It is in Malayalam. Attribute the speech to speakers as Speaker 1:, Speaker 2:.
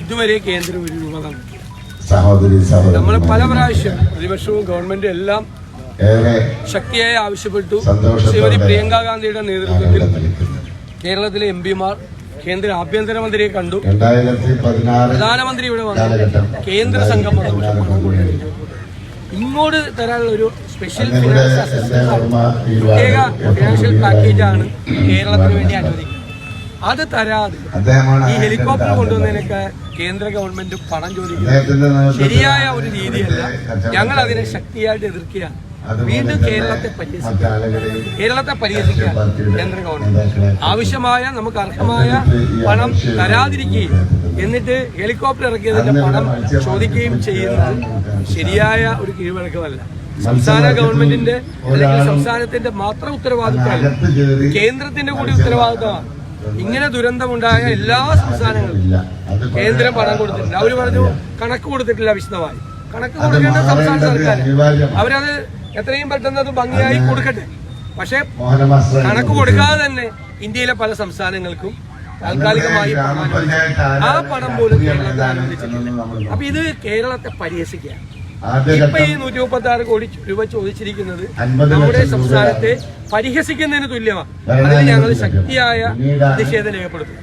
Speaker 1: ഇതുവരെ കേന്ദ്രം ഒരു രൂപ
Speaker 2: നൽകി
Speaker 1: നമ്മൾ പല പ്രാവശ്യം പ്രതിപക്ഷവും ഗവൺമെന്റും എല്ലാം ശക്തിയായി ആവശ്യപ്പെട്ടു. ശ്രീമതി പ്രിയങ്ക ഗാന്ധിയുടെ നേതൃത്വത്തിൽ കേരളത്തിലെ എം പിമാർ കേന്ദ്ര ആഭ്യന്തരമന്ത്രിയെ കണ്ടു. പ്രധാനമന്ത്രി ഇവിടെ വന്നു. കേന്ദ്ര സംഘം. ഇങ്ങോട്ട് തരാനുള്ള ഒരു സ്പെഷ്യൽ
Speaker 2: ഫിനാൻഷ്യൽ
Speaker 1: ഫിനാൻസ് അസിസ്റ്റൻസ് പ്രത്യേക ഫിനാൻഷ്യൽ പാക്കേജാണ് കേരളത്തിന് വേണ്ടി അനുവദിക്കുന്നത്. അത് തരാതെ ഈ ഹെലികോപ്റ്റർ. കൊണ്ടുവന്നതിനൊക്കെ കേന്ദ്ര ഗവൺമെന്റ് പണം ചോദിക്കുന്നത് ശരിയായ ഒരു രീതിയല്ല. ഞങ്ങൾ അതിനെ ശക്തിയായിട്ട് എതിർക്കുകയാണ്. വീണ്ടും കേരളത്തെ പരിഹസിക്കുക കേരളത്തെ പരിഹസിക്കുക കേന്ദ്ര ഗവൺമെന്റ്. ആവശ്യമായ നമുക്ക് അർഹമായ പണം തരാതിരിക്കുകയും എന്നിട്ട് ഹെലികോപ്റ്റർ ഇറക്കിയതിന്റെ പണം ചോദിക്കുകയും ചെയ്യുന്നത് ശരിയായ ഒരു കീഴ്വഴക്കമല്ല. സംസ്ഥാന ഗവൺമെന്റിന്റെ അല്ലെങ്കിൽ സംസ്ഥാനത്തിന്റെ മാത്രം ഉത്തരവാദിത്തമല്ല കേന്ദ്രത്തിന്റെ കൂടി ഉത്തരവാദിത്തമാണ് ഇങ്ങനെ ദുരന്തമുണ്ടായ എല്ലാ സംസ്ഥാനങ്ങളും കേന്ദ്രം പണം കൊടുത്തിട്ടില്ല. അവർ പറഞ്ഞു കണക്ക് കൊടുത്തിട്ടില്ല വിശദമായി. കണക്ക് കൊടുക്കേണ്ട സംസ്ഥാന സർക്കാർ അവരത് എത്രയും പെട്ടെന്ന് അത് ഭംഗിയായി കൊടുക്കട്ടെ. പക്ഷേ കണക്ക് കൊടുക്കാതെ തന്നെ ഇന്ത്യയിലെ പല സംസ്ഥാനങ്ങൾക്കും താൽക്കാലികമായി. ആ പണം പോലും അനുവദിച്ചിട്ടില്ല അപ്പൊ ഇത് കേരളത്തെ പരിഹസിക്കുക ഇപ്പൊ ഈ നൂറ്റി മുപ്പത്തി ആറ് കോടി രൂപ ചോദിച്ചിരിക്കുന്നത് നമ്മുടെ സംസ്ഥാനത്തെ പരിഹസിക്കുന്നതിന് തുല്യമാണ്. അതിന് ഞങ്ങൾ ശക്തിയായ പ്രതിഷേധം രേഖപ്പെടുത്തും.